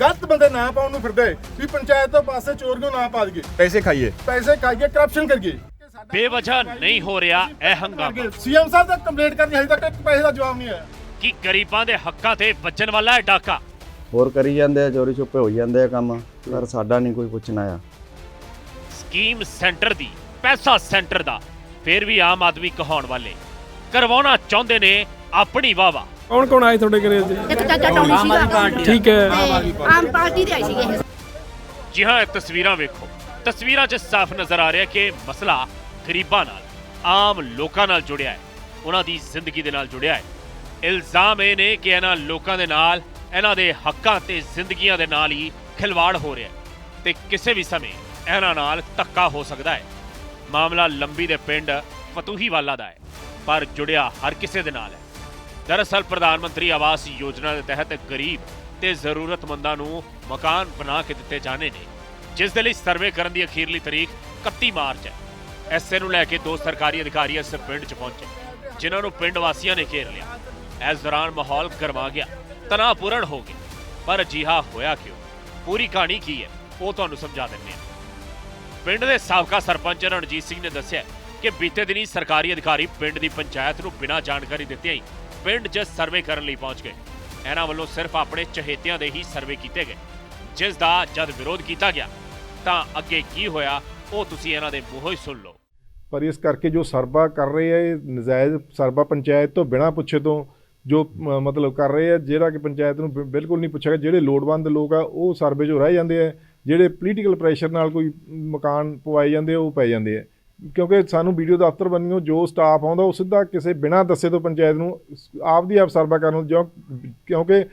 ਗਲਤ ਬੰਦੇ ਨਾ ਪਾਉਣ ਨੂੰ ਫਿਰਦੇ ਵੀ ਪੰਚਾਇਤ ਤੋਂ ਪਾਸੇ ਚੋਰ ਨੂੰ ਨਾ ਪਾ ਦਈਏ? ਪੈਸੇ ਖਾਈਏ। ਪੈਸੇ ਖਾਈਏ ਕਰਪਸ਼ਨ ਕਰੀਏ। ਬੇਵਜ੍ਹਾ ਨਹੀਂ ਹੋ ਰਿਹਾ ਇਹ ਹੰਗਾਮਾ। ਸੀਐਮ ਸਾਹਿਬ ਤੱਕ ਕੰਪਲੇਂਟ ਕਰਨੀ ਹਜੇ ਤੱਕ ਇੱਕ ਪੈਸੇ ਦਾ ਜਵਾਬ ਨਹੀਂ ਆਇਆ। ਕਿ ਗਰੀਬਾਂ ਦੇ ਹੱਕਾਂ ਤੇ ਵੱਜਣ ਵਾਲਾ ਹੈ ਡਾਕਾ। ਹੋਰ ਕਰੀ ਜਾਂਦੇ ਆ ਚੋਰੀ ਛੁਪੇ ਹੋਈ ਜਾਂਦੇ ਆ ਕੰਮ। ਪਰ ਸਾਡਾ ਨਹੀਂ ਕੋਈ ਪੁੱਛਣਾ ਆ ਸਕੀਮ ਸੈਂਟਰ ਦੀ ਪੈਸਾ ਸੈਂਟਰ ਦਾ ਫਿਰ ਵੀ ਆਮ ਆਦਮੀ ਕਹਾਉਣ ਵਾਲੇ। ਕਰਵਾਉਣਾ ਚਾਹੁੰਦੇ ਨੇ ਆਪਣੀ ਵਾਵਾ ਕੌਣ ਕੌਣ ਆਏ ਤੁਹਾਡੇ ਘਰੇ ਅੱਜ? ਇੱਕ ਚਾਚਾ ਟੌਣੀ ਸੀਗਾ। ਠੀਕ ਹੈ। ਤੇ ਆਮ ਪਾਰਟੀ ਦੇ ਆਏ ਸੀਗੇ ਇਹ। ਜੀ ਹਾਂ ਇਹ ਤਸਵੀਰਾਂ ਵੇਖੋ। ਤਸਵੀਰਾਂ 'ਚ ਸਾਫ਼ ਨਜ਼ਰ ਆ ਰਿਹਾ ਕਿ ਮਸਲਾ ਗਰੀਬਾਂ ਨਾਲ ਆਮ ਲੋਕਾਂ ਨਾਲ ਜੁੜਿਆ ਹੈ। ਉਹਨਾਂ ਦੀ ਜ਼ਿੰਦਗੀ ਦੇ ਨਾਲ ਜੁੜਿਆ ਹੈ। ਇਲਜ਼ਾਮ ਇਹ ਨੇ ਕਿ ਇਹਨਾਂ ਲੋਕਾਂ ਦੇ ਨਾਲ ਇਹਨਾਂ ਦੇ ਹੱਕਾਂ ਤੇ ਜ਼ਿੰਦਗੀਆਂ ਦੇ ਨਾਲ ਹੀ ਖਿਲਵਾੜ ਹੋ ਰਿਹਾ ਹੈ ਤੇ ਕਿਸੇ ਵੀ ਸਮੇਂ ਇਹਨਾਂ ਨਾਲ ਧੱਕਾ ਹੋ ਸਕਦਾ ਹੈ। ਮਾਮਲਾ ਲੰਬੀ ਦੇ ਪਿੰਡ ਫਤੂਹੀਵਾਲਾ ਦਾ ਹੈ ਪਰ ਜੁੜਿਆ ਹਰ ਕਿਸੇ ਦੇ ਨਾਲ ਹੈ। ਦਰਅਸਲ ਪ੍ਰਧਾਨ ਮੰਤਰੀ ਆਵਾਸ ਯੋਜਨਾ ਦੇ ਤਹਿਤ ਗਰੀਬ ਤੇ ਜ਼ਰੂਰਤਮੰਦਾਂ ਨੂੰ ਮਕਾਨ ਬਣਾ ਕੇ ਦਿੱਤੇ ਜਾਣੇ ਨੇ, ਜਿਸ ਦੇ ਲਈ ਸਰਵੇ ਕਰਨ ਦੀ ਅਖੀਰਲੀ ਤਰੀਕ 31 ਮਾਰਚ ਹੈ। ਐਸੇ ਨੂੰ ਲੈ ਕੇ ਦੋ ਸਰਕਾਰੀ ਅਧਿਕਾਰੀ ਇਸ ਪਿੰਡ 'ਚ ਪਹੁੰਚੇ, ਜਿਨ੍ਹਾਂ ਨੂੰ ਪਿੰਡ ਵਾਸੀਆਂ ਨੇ ਘੇਰ ਲਿਆ। ਇਸ ਦੌਰਾਨ ਮਾਹੌਲ ਗਰਮਾ ਗਿਆ, ਤਣਾਅਪੂਰਨ ਹੋ ਗਿਆ। ਪਰ ਅਜਿਹਾ ਹੋਇਆ ਕਿਉਂ? ਪੂਰੀ ਕਹਾਣੀ ਕੀ ਹੈ? ਉਹ ਤੁਹਾਨੂੰ ਸਮਝਾ ਦਿੰਦੇ ਹਾਂ। ਪਿੰਡ ਦੇ ਸਾਬਕਾ ਸਰਪੰਚ ਰਣਜੀਤ ਸਿੰਘ ਨੇ ਦੱਸਿਆ ਕਿ ਬੀਤੇ ਦਿਨੀ ਸਰਕਾਰੀ ਅਧਿਕਾਰੀ ਪਿੰਡ ਦੀ ਪੰਚਾਇਤ ਨੂੰ ਬਿਨਾਂ ਜਾਣਕਾਰੀ ਦਿੱਤਿਆਂ ਹੀ ਪਿੰਡ 'ਚ ਸਰਵੇ ਕਰਨ ਲਈ ਪਹੁੰਚ ਗਏ। ਇਹਨਾਂ ਵੱਲੋਂ ਸਿਰਫ ਆਪਣੇ ਚਹੇਤਿਆਂ ਦੇ ਹੀ ਸਰਵੇ ਕੀਤੇ ਗਏ। ਜਿਸ ਦਾ ਜਦ ਵਿਰੋਧ ਕੀਤਾ ਗਿਆ, ਤਾਂ ਅੱਗੇ ਕੀ ਹੋਇਆ, ਉਹ ਤੁਸੀਂ ਇਹਨਾਂ ਦੇ ਮੂੰਹੋਂ ਹੀ ਸੁਣ ਲਓ। ਪਰ ਇਸ ਕਰਕੇ ਜੋ ਸਰਵਾ ਕਰ ਰਹੇ ਆ, ਇਹ ਨਜਾਇਜ਼ ਸਰਵਾ ਪੰਚਾਇਤ ਤੋਂ ਬਿਨਾਂ ਪੁੱਛੇ ਤੋਂ ਜੋ ਮ- ਮਤਲਬ ਕਰ ਰਹੇ ਆ, ਜਿਹੜਾ ਕਿ ਪੰਚਾਇਤ ਨੂੰ ਬਿ- ਬਿਲਕੁਲ ਨਹੀਂ ਪੁੱਛਿਆ ਗਿਆ, ਜਿਹੜੇ ਲੋੜਵੰਦ ਲੋਕ ਆ, ਉਹ ਸਰਵੇ 'ਚੋਂ ਰਹਿ ਜਾਂਦੇ ਆ, ਜਿਹੜੇ ਪੋਲੀਟੀਕਲ ਪ੍ਰੈਸ਼ਰ ਨਾਲ ਕੋਈ ਮਕਾਨ ਪਵਾਏ ਜਾਂਦੇ ਆ, ਉਹ ਪੈ ਜਾਂਦੇ ਆ। ਕਿਉਂਕਿ ਸਾਨੂੰ ਵੀਡੀਓ ਦਫ਼ਤਰ ਬੰਨਿਓ ਜੋ ਸਟਾਫ ਆਉਂਦਾ ਉਹ ਸਿੱਧਾ ਕਿਸੇ ਬਿਨਾਂ ਦੱਸੇ ਤੋਂ ਪੰਚਾਇਤ ਨੂੰ ਆਪਦੀ ਆਪ ਸਰਵਾ ਕਰਨ ਨੂੰ ਜੋ ਕਿਉਂਕਿ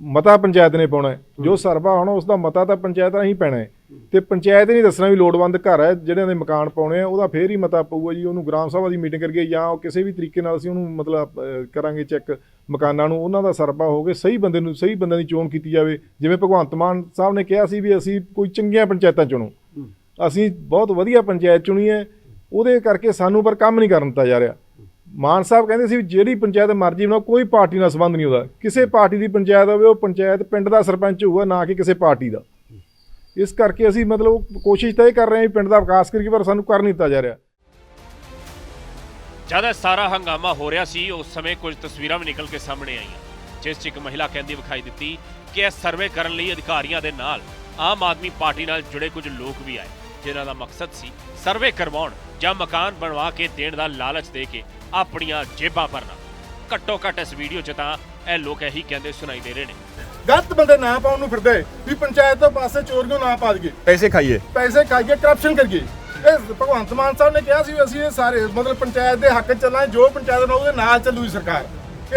ਮਤਾ ਪੰਚਾਇਤ ਨੇ ਪਾਉਣਾ ਹੈ। ਜੋ ਸਰਵਾ ਹੋਣਾ ਉਸ ਦਾ ਮਤਾ ਤਾਂ ਪੰਚਾਇਤ ਰਾਹੀਂ ਪੈਣਾ ਹੈ। ਤੇ ਪੰਚਾਇਤ ਨੇ ਨਹੀਂ ਦੱਸਣਾ ਵੀ ਲੋੜਵੰਦ ਘਰ ਹੈ ਜਿਹੜਿਆਂ ਦੇ ਮਕਾਨ ਪਾਉਣੇ ਆ ਉਹਦਾ ਫੇਰ ਹੀ ਮਤਾ ਪਊਗਾ ਜੀ ਉਹਨੂੰ ਗ੍ਰਾਮ ਸਭਾ ਦੀ ਮੀਟਿੰਗ ਕਰਕੇ ਜਾਂ ਉਹ ਕਿਸੇ ਵੀ ਤਰੀਕੇ ਨਾਲ ਅਸੀਂ ਉਹਨੂੰ ਮਤਲਬ ਕਰਾਂਗੇ ਚੈੱਕ ਮਕਾਨਾਂ ਨੂੰ ਉਹਨਾਂ ਦਾ ਸਰਵਾ ਹੋ ਕੇ ਸਹੀ ਬੰਦੇ ਨੂੰ ਸਹੀ ਬੰਦਿਆਂ ਦੀ ਚੋਣ ਕੀਤੀ ਜਾਵੇ। ਜਿਵੇਂ ਭਗਵੰਤ ਮਾਨ ਸਾਹਿਬ ਨੇ ਕਿਹਾ ਸੀ ਵੀ ਅਸੀਂ ਕੋਈ ਚੰਗੀਆਂ ਪੰਚਾਇਤਾਂ ਚੁਣੋ। ਅਸੀਂ ਬਹੁਤ ਵਧੀਆ ਪੰਚਾਇਤ ਚੁਣੀ ਹੈ ਉਹਦੇ ਕਰਕੇ ਸਾਨੂੰ ਪਰ ਕੰਮ ਨਹੀਂ ਕਰਨ ਦਿੱਤਾ ਜਾ ਰਿਹਾ। ਮਾਨ ਸਾਹਿਬ ਕਹਿੰਦੇ ਸੀ ਜਿਹੜੀ ਪੰਚਾਇਤ ਮਰਜ਼ੀ ਬਣਾਓ, ਕੋਈ ਪਾਰਟੀ ਨਾਲ ਸੰਬੰਧ ਨਹੀਂ ਉਹਦਾ। ਕਿਸੇ ਪਾਰਟੀ ਦੀ ਪੰਚਾਇਤ ਹੋਵੇ, ਉਹ ਪੰਚਾਇਤ ਪਿੰਡ ਦਾ ਸਰਪੰਚ ਹੋਊਗਾ, ਨਾ ਕਿ ਕਿਸੇ ਪਾਰਟੀ ਦਾ। ਇਸ ਕਰਕੇ ਅਸੀਂ ਮਤਲਬ ਕੋਸ਼ਿਸ਼ ਤਾਂ ਇਹ ਕਰ ਰਹੇ ਹਾਂ ਵੀ ਪਿੰਡ ਦਾ ਵਿਕਾਸ ਕਰੀਏ, ਪਰ ਸਾਨੂੰ ਕਰ ਨਹੀਂ ਦਿੱਤਾ ਜਾ ਰਿਹਾ। ਜਦ ਇਹ ਸਾਰਾ ਹੰਗਾਮਾ ਹੋ ਰਿਹਾ ਸੀ, ਉਸ ਸਮੇਂ ਕੁਝ ਤਸਵੀਰਾਂ ਵੀ ਨਿਕਲ ਕੇ ਸਾਹਮਣੇ ਆਈਆਂ। ਜਿਸ 'ਚ ਇੱਕ ਮਹਿਲਾ ਕਹਿੰਦੀ ਵਿਖਾਈ ਦਿੱਤੀ ਕਿ ਇਹ ਸਰਵੇ ਕਰਨ ਲਈ ਅਧਿਕਾਰੀਆਂ ਦੇ ਨਾਲ ਆਮ ਆਦਮੀ ਪਾਰਟੀ ਨਾਲ ਜੁੜੇ ਕੁਝ ਲੋਕ ਵੀ ਆਏ, ਜਿਨ੍ਹਾਂ ਦਾ ਮਕਸਦ ਸੀ ਸਰਵੇ ਕਰਵਾਉਣ। ਜਾਂ ਮਕਾਨ ਬਣਵਾ ਕੇ ਦੇਣ ਦਾ ਲਾਲਚ ਦੇ ਕੇ ਆਪਣੀਆਂ ਜੇਬਾਂ ਭਰਨਾ। ਘੱਟੋ ਘੱਟ ਇਸ ਵੀਡੀਓ 'ਚ ਤਾਂ ਇਹ ਲੋਕ ਇਹੀ ਕਹਿੰਦੇ ਸੁਣਾਈ ਦੇ ਰਹੇ ਨੇ। ਗਲਤ ਬੰਦੇ ਨਾ ਪਾਉਣ ਨੂੰ ਫਿਰਦੇ ਵੀ ਪੰਚਾਇਤ ਤੋਂ ਪਾਸੇ ਚੋਰ ਨੂੰ ਨਾ ਪਾ ਦਈਏ। ਪੈਸੇ ਖਾਈਏ। ਪੈਸੇ ਖਾਈਏ ਕਰਪਸ਼ਨ ਕਰੀਏ। ਇਹ ਭਗਵੰਤ ਮਾਨ ਸਾਹਿਬ ਨੇ ਕਿਹਾ ਸੀ ਵੀ ਅਸੀਂ ਇਹ ਸਾਰੇ ਮਤਲਬ ਪੰਚਾਇਤ ਦੇ ਹੱਕ 'ਚ ਚੱਲਾਂਗੇ ਜੋ ਪੰਚਾਇਤ ਨਾਲ ਉਹਦੇ ਨਾਲ ਚੱਲੂਗੀ ਸਰਕਾਰ।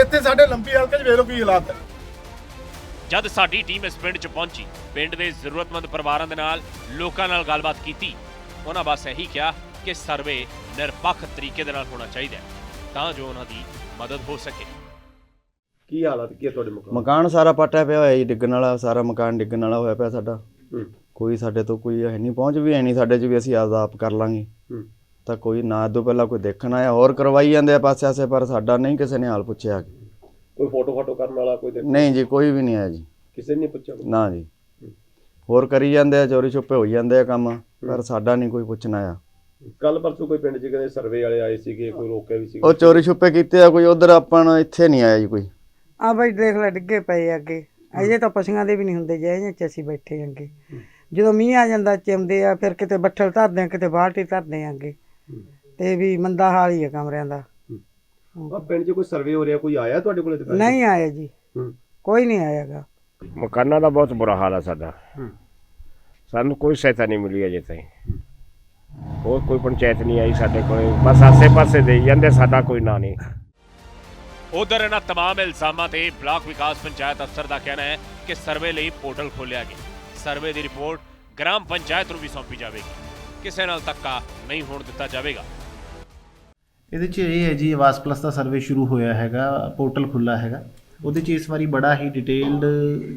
ਇੱਥੇ ਸਾਡੇ ਲੰਬੀ ਹਲਕੇ 'ਚ ਵੇਖ ਲਓ ਕੀ ਹਾਲਾਤ ਹੈ ਜਦ ਸਾਡੀ ਟੀਮ ਇਸ ਪਿੰਡ 'ਚ ਪਹੁੰਚੀ ਪਿੰਡ ਦੇ ਜ਼ਰੂਰਤਮੰਦ ਪਰਿਵਾਰਾਂ ਦੇ ਨਾਲ ਲੋਕਾਂ ਨਾਲ ਗੱਲਬਾਤ ਕੀਤੀ ਉਹਨਾਂ ਬਸ ਇਹੀ ਕਿਹਾ ਕਿ ਸਰਵੇ ਨਿਰਪੱਖ ਤਰੀਕੇ ਦੇ ਨਾਲ ਹੋਣਾ ਚਾਹੀਦਾ ਹੈ ਤਾਂ ਜੋ ਉਹਨਾਂ ਦੀ ਮਦਦ ਹੋ ਸਕੇ। ਕੀ ਹਾਲਾਤ ਕੀ ਹੈ ਤੁਹਾਡੇ ਮਕਾਨ? ਮਕਾਨ ਸਾਰਾ ਪੱਟਿਆ ਪਿਆ ਹੋਇਆ ਜੀ ਡਿੱਗਣ ਵਾਲਾ ਸਾਰਾ ਮਕਾਨ ਡਿੱਗਣ ਵਾਲਾ ਹੋਇਆ ਪਿਆ ਸਾਡਾ। ਹੂੰ। ਕੋਈ ਸਾਡੇ ਤੋਂ ਕੋਈ ਹੈ ਨਹੀਂ ਪਹੁੰਚ ਵੀ ਹੈ ਨਹੀਂ ਸਾਡੇ 'ਚ ਵੀ ਅਸੀਂ ਆਪਦਾ ਆਪ ਕਰ ਲਾਂਗੇ। ਹੂੰ। ਤਾਂ ਕੋਈ ਨਾ ਤੋਂ ਪਹਿਲਾਂ ਕੋਈ ਦੇਖਣ ਆਇਆ ਹੋਰ ਕਰਵਾਈ ਜਾਂਦੇ ਆ ਪਾਸੇ ਆਸੇ ਪਰ ਸਾਡਾ ਨਹੀਂ ਕਿਸੇ ਨੇ ਹਾਲ ਪੁੱਛਿਆ ਕੋਈ ਫੋਟੋ ਫੋਟੋ ਕਰਨ ਵਾਲਾ ਕੋਈ ਦੇਖ- ਨਹੀਂ ਜੀ ਕੋਈ ਵੀ ਨਹੀਂ ਆਇਆ ਜੀ। ਕਿਸੇ ਨੇ ਨਹੀਂ ਪੁੱਛਿਆ ਨਾ ਜੀ। ਹੋਰ ਕਰੀ ਜਾਂਦੇ ਆ ਚੋਰੀ ਛੁਪੇ ਹੋਈ ਜਾਂਦੇ ਆ ਕੰਮ ਪਰ ਸਾਡਾ ਨਹੀਂ ਕੋਈ ਪੁੱਛਣਾ ਆ ਕੱਲ ਪਰਸੋਂ ਕੋਈ ਪਿੰਡ 'ਚ ਕਹਿੰਦੇ ਸਰਵੇ ਵਾਲੇ ਆਏ ਸੀਗੇ ਕੋਈ ਰੋਕਿਆ ਵੀ ਸੀਗਾ? ਉਹ ਚੋਰੀ ਛੁਪੇ ਕੀਤੇ ਆ ਕੋਈ ਉਧਰ ਆਪਾਂ ਨੂੰ ਇੱਥੇ ਨਹੀਂ ਆਇਆ ਜੀ ਕੋਈ। ਆ ਬਈ ਦੇਖ ਲੈ ਡਿੱਗੇ ਪਏ ਆ ਅੱਗੇ। ਅਜੇ ਤਾਂ ਪਸ਼ੂਆਂ ਦੇ ਵੀ ਨਹੀਂ ਹੁੰਦੇ ਜੇ ਚ ਅਸੀਂ ਬੈਠੇ ਅੱਗੇ। ਜਦੋਂ ਮੀਂਹ ਆ ਜਾਂਦਾ ਚਿਮਦੇ ਆ ਫਿਰ ਕਿਤੇ ਬੱਠਲ ਧਰਦੇ ਆ ਕਿਤੇ ਬਾਲਟੀ ਧਰਦੇ ਆ ਅੱਗੇ। ਤੇ ਵੀ ਮੰਦਾ ਹਾਲ ਹੀ ਆ ਕਮਰਿਆਂ ਦਾ। ਆ ਪਿੰਡ 'ਚ ਕੋਈ ਸਰਵੇ ਹੋ ਰਿਹਾ ਕੋਈ ਆਇਆ ਤੁਹਾਡੇ ਕੋਲ ਅਧਿਕਾਰੀ ਨਹੀਂ ਆਇਆ ਜੀ। ਹੂੰ। ਕੋਈ ਨਹੀਂ ਆਇਆਗਾ ਮਕਾਨਾਂ ਦਾ ਬਹੁਤ ਬੁਰਾ ਹਾਲ ਹੈ ਸਾਡਾ। ਸਾਨੂੰ ਕੋਈ ਸਹਾਇਤਾ ਨਹੀਂ ਮਿਲੀ ਅਜੇ ਤਾਈਂ। ਹੋਰ ਕੋਈ ਪੰਚਾਇਤ ਨਹੀਂ ਆਈ ਸਾਡੇ ਕੋਲ। ਬਸ ਆਸੇ-ਪਾਸੇ ਦੇਈ ਜਾਂਦੇ ਸਾਡਾ ਕੋਈ ਨਾਂ ਨਹੀਂ। ਉਧਰ ਇਹਨਾਂ ਤਮਾਮ ਇਲਜ਼ਾਮਾਂ ਤੇ ਬਲਾਕ ਵਿਕਾਸ ਪੰਚਾਇਤ ਅਫਸਰ ਦਾ ਕਹਿਣਾ ਹੈ ਕਿ ਸਰਵੇ ਲਈ ਪੋਰਟਲ ਖੋਲ੍ਹਿਆ ਗਿਆ। ਸਰਵੇ ਦੀ ਰਿਪੋਰਟ ਗ੍ਰਾਮ ਪੰਚਾਇਤ ਨੂੰ ਵੀ ਸੌਂਪੀ ਜਾਵੇਗੀ। ਕਿਸੇ ਨਾਲ ਧੱਕਾ ਨਹੀਂ ਹੋਣ ਦਿੱਤਾ ਜਾਵੇਗਾ। ਇਹਦੇ 'ਚ ਇਹ ਹੈ ਜੀ ਆਵਾਸ ਪਲੱਸ ਦਾ ਸਰਵੇ ਸ਼ੁਰੂ ਹੋਇਆ ਹੈਗਾ ਪੋਰਟਲ ਖੁੱਲਾ ਹੈਗਾ। ਉਹਦੇ 'ਚ ਇਸ ਵਾਰੀ ਬੜਾ ਹੀ ਡਿਟੇਲਡ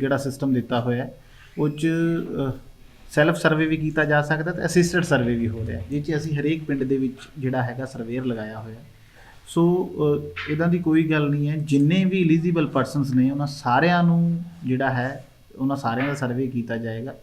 ਜਿਹੜਾ ਸਿਸਟਮ ਦਿੱਤਾ ਹੋਇਆ ਹੈ। ਉਹ 'ਚ ਸੈਲਫ ਸਰਵੇ ਵੀ ਕੀਤਾ ਜਾ ਸਕਦਾ ਤੇ ਅਸਿਸਟਡ ਸਰਵੇ ਵੀ ਹੋ ਰਿਹਾ। ਜਿਹ 'ਚ ਅਸੀਂ ਹਰੇਕ ਪਿੰਡ ਦੇ ਵਿੱਚ ਜਿਹੜਾ ਹੈਗਾ ਸਰਵੇਅਰ ਲਗਾਇਆ ਹੋਇਆ। ਸੋ ਅ, ਦੀ ਕੋਈ ਗੱਲ ਨਹੀਂ ਹੈ। ਜਿੰਨੇ ਵੀ ਐਲੀਜੀਬਲ ਪਰਸਨਸ ਨੇ ਉਹਨਾਂ ਸਾਰਿਆਂ ਨੂੰ ਜਿਹੜਾ ਹੈ ਉਹਨਾਂ ਸਾਰਿਆਂ ਦਾ ਸਰਵੇ ਕੀਤਾ ਜਾਏਗਾ।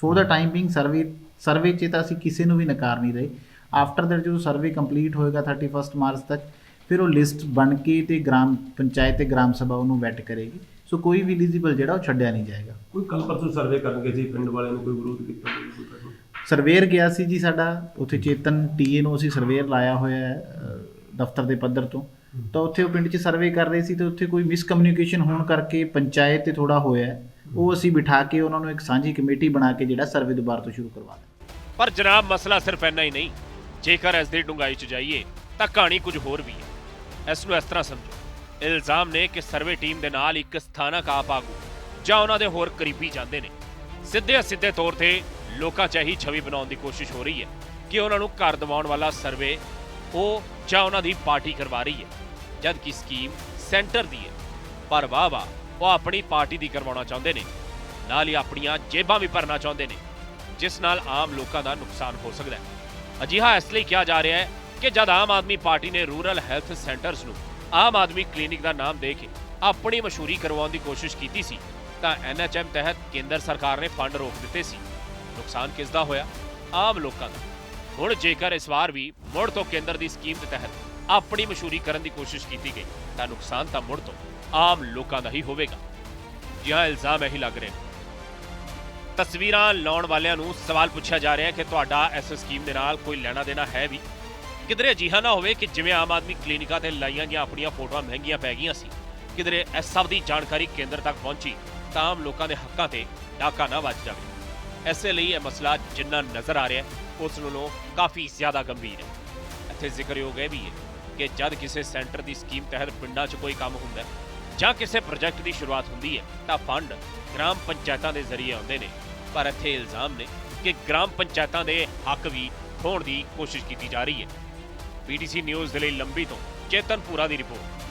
For the time being survey survey 'ਚ ਤਾਂ ਅਸੀਂ ਕਿਸੇ ਨੂੰ ਵੀ ਨਕਾਰ ਨਹੀਂ ਰਹੇ। ਆਫਟਰ ਦੈਟ ਜਦੋਂ ਸਰਵੇ ਕੰਪਲੀਟ ਹੋਏਗਾ 31 ਮਾਰਚ ਤੱਕ ਫਿਰ ਉਹ ਲਿਸਟ ਬਣ ਕੇ ਤੇ ਗ੍ਰਾਮ ਪੰਚਾਇਤ ਤੇ ਗ੍ਰਾਮ ਸਭਾ ਉਹਨੂੰ ਵੈਟ ਕਰੇਗੀ। ਸੋ ਕੋਈ ਵੀ ਐਲੀਜੀਬਲ ਜਿਹੜਾ ਉਹ ਛੱਡਿਆ ਨਹੀਂ ਜਾਏਗਾ। ਕੋਈ ਕੱਲ ਪਰਸੋਂ ਸਰਵੇ ਕਰਨਗੇ ਜੀ ਪਿੰਡ ਵਾਲਿਆਂ ਨੇ ਕੋਈ ਵਿਰੋਧ ਕੀਤਾ। ਸਰਵੇਅਰ ਗਿਆ ਸੀ ਜੀ ਸਾਡਾ ਉੱਥੇ ਚੇਤਨ ਟੀਏ ਨੂੰ ਅਸੀਂ ਸਰਵੇਅਰ ਲਾਇਆ ਹੋਇਆ ਹੈ ਦਫ਼ਤਰ ਦੇ ਪੱਧਰ ਤੋਂ। ਤਾਂ ਉੱਥੇ ਉਹ ਪਿੰਡ 'ਚ ਸਰਵੇ ਕਰ ਰਹੇ ਸੀ ਤੇ ਉੱਥੇ ਕੋਈ ਮਿਸਕਮਿਊਨੀਕੇਸ਼ਨ ਹੋਣ ਕਰਕੇ ਪੰਚਾਇਤ ਤੇ ਥੋੜਾ ਹੋਇਆ। ਉਹ ਅਸੀਂ ਬਿਠਾ ਕੇ ਉਹਨਾਂ ਨੂੰ ਇੱਕ ਸਾਂਝੀ ਕਮੇਟੀ ਬਣਾ ਕੇ ਜਿਹੜਾ ਸਰਵੇ ਦੁਬਾਰਾ ਤੋਂ ਸ਼ੁਰੂ ਕਰਵਾ ਦਿੱਤਾ। ਪਰ ਜਨਾਬ ਮਸਲਾ ਸਿਰਫ ਇੰਨਾ ਹੀ ਨਹੀਂ। ਜੇਕਰ ਇਸ ਦੀ ਡੂੰਘਾਈ 'ਚ ਜਾਈਏ ਤਾਂ ਕਹਾਣੀ ਕੁਝ ਹੋਰ ਵੀ ਹੈ। ਇਸ ਨੂੰ ਇਸ ਤਰ੍ਹਾਂ ਸਮਝੋ। ਇਲਜ਼ਾਮ ਨੇ ਕਿ ਸਰਵੇ ਟੀਮ ਦੇ ਨਾਲ ਇੱਕ ਸਥਾਨਕ ਆਪ ਆਗੂ ਜਾਂ ਉਹਨਾਂ ਦੇ ਹੋਰ ਕਰੀਬੀ ਜਾਂਦੇ ਨੇ। ਸਿੱਧੇ ਸਿੱਧੇ ਤੌਰ ਤੇ ਲੋਕਾਂ 'ਚ ਇਹੀ ਛਵੀ ਬਣਾਉਣ ਦੀ ਕੋਸ਼ਿਸ਼ ਹੋ ਰਹੀ ਹੈ ਕਿ ਉਹਨਾਂ ਨੂੰ ਘਰ ਦਿਵਾਉਣ ਵਾਲਾ ਸਰਵੇ ਉਹ ਜਾਂ ਉਹਨਾਂ ਦੀ ਪਾਰਟੀ ਕਰਵਾ ਰਹੀ ਹੈ। ਜਦ ਕਿ ਸਕੀਮ ਸੈਂਟਰ ਦੀ ਹੈ। ਪਰ ਵਾਹ ਵਾਹ, ਉਹ ਆਪਣੀ ਪਾਰਟੀ ਦੀ ਕਰਵਾਉਣਾ ਚਾਹੁੰਦੇ ਨੇ। ਨਾਲ ਹੀ ਆਪਣੀਆਂ ਜੇਬਾਂ ਵੀ ਭਰਨਾ ਚਾਹੁੰਦੇ ਨੇ, ਜਿਸ ਨਾਲ ਆਮ ਲੋਕਾਂ ਦਾ ਨੁਕਸਾਨ ਹੋ ਸਕਦਾ ਹੈ। ਅਜਿਹਾ ਇਸ ਲਈ ਕਿਹਾ ਜਾ ਰਿਹਾ ਹੈ ਕਿ ਜਦ ਆਮ ਆਦਮੀ ਪਾਰਟੀ ਨੇ ਰੂਰਲ ਹੈਲਥ ਸੈਂਟਰਸ ਨੂੰ ਆਮ ਆਦਮੀ ਕਲੀਨਿਕ ਦਾ ਨਾਮ ਦੇ ਕੇ ਆਪਣੀ ਮਸ਼ਹੂਰੀ ਕਰਵਾਉਣ ਦੀ ਕੋਸ਼ਿਸ਼ ਕੀਤੀ ਸੀ, ਤਾਂ ਐਨਐਚਐਮ ਤਹਿਤ ਕੇਂਦਰ ਸਰਕਾਰ ਨੇ ਫੰਡ ਰੋਕ ਦਿੱਤੇ ਸੀ। ਨੁਕਸਾਨ ਕਿਸ ਦਾ ਹੋਇਆ? ਆਮ ਲੋਕਾਂ ਦਾ। ਹੁਣ ਜੇਕਰ ਇਸ ਵਾਰ ਵੀ ਮੁੜ ਤੋਂ ਕੇਂਦਰ ਦੀ ਸਕੀਮ ਦੇ ਤਹਿਤ ਆਪਣੀ ਮਸ਼ਹੂਰੀ ਕਰਨ ਦੀ ਕੋਸ਼ਿਸ਼ ਕੀਤੀ ਗਈ, ਤਾਂ ਨੁਕਸਾਨ ਤਾਂ ਮੁੜ ਤੋਂ ਆਮ ਲੋਕਾਂ ਦਾ ਹੀ ਹੋਵੇਗਾ। ਜੀ ਹਾਂ, ਇਲਜ਼ਾਮ ਇਹੀ ਲੱਗ ਰਹੇ ਨੇ। ਤਸਵੀਰਾਂ ਲਾਉਣ ਵਾਲਿਆਂ ਨੂੰ ਸਵਾਲ ਪੁੱਛਿਆ ਜਾ ਰਿਹਾ ਹੈ ਕਿ ਤੁਹਾਡਾ ਇਸ ਸਕੀਮ ਦੇ ਨਾਲ ਕੋਈ ਲੈਣਾ ਦੇਣਾ ਹੈ ਵੀ? ਕਿਧਰੇ ਅਜਿਹਾ ਨਾ ਹੋਵੇ ਕਿ ਜਿਵੇਂ ਆਮ ਆਦਮੀ ਕਲੀਨਿਕਾਂ ਤੇ ਲਾਈਆਂ ਗਈਆਂ ਆਪਣੀਆਂ ਫੋਟੋਆਂ ਮਹਿੰਗੀਆਂ ਪੈ ਗਈਆਂ ਸੀ, ਕਿਧਰੇ ਇਸ ਸਭ ਦੀ ਜਾਣਕਾਰੀ ਕੇਂਦਰ ਤੱਕ ਪਹੁੰਚੀ, ਤਾਂ ਆਮ ਲੋਕਾਂ ਦੇ ਹੱਕਾਂ ਤੇ ਡਾਕਾ ਨਾ ਵੱਜ ਜਾਵੇ। ਐਸੇ ਲਈ ਇਹ ਮਸਲਾ ਜਿੰਨਾ ਨਜ਼ਰ ਆ ਰਿਹਾ ਉਸ ਨਾਲੋਂ ਕਾਫੀ ਜ਼ਿਆਦਾ ਗੰਭੀਰ ਹੈ। ਇੱਥੇ ਜ਼ਿਕਰਯੋਗ ਇਹ ਵੀ ਹੈ ਕਿ ਜਦ ਕਿਸੇ ਸੈਂਟਰ ਦੀ ਸਕੀਮ ਤਹਿਤ ਪਿੰਡਾਂ 'ਚ ਕੋਈ ਕੰਮ ਹੁੰਦਾ ਹੈ ਜਾਂ ਕਿਸੇ ਪ੍ਰੋਜੈਕਟ ਦੀ ਸ਼ੁਰੂਆਤ ਹੁੰਦੀ ਹੈ, ਤਾਂ ਫੰਡ ਗ੍ਰਾਮ ਪੰਚਾਇਤਾਂ ਦੇ ਜ਼ਰੀਏ ਆਉਂਦੇ ਨੇ। ਪਰ ਇੱਥੇ ਇਲਜ਼ਾਮ ਨੇ ਕਿ ਗ੍ਰਾਮ ਪੰਚਾਇਤਾਂ ਦੇ ਹੱਕ ਵੀ ਖੋਣ ਦੀ ਕੋਸ਼ਿਸ਼ ਕੀਤੀ ਜਾ ਰਹੀ ਹੈ। ਪੀਟੀਸੀ ਨਿਊਜ਼ ਦੇ ਲਈ ਲੰਬੀ ਤੋਂ ਚੇਤਨ ਪੂਰਾ ਦੀ ਰਿਪੋਰਟ।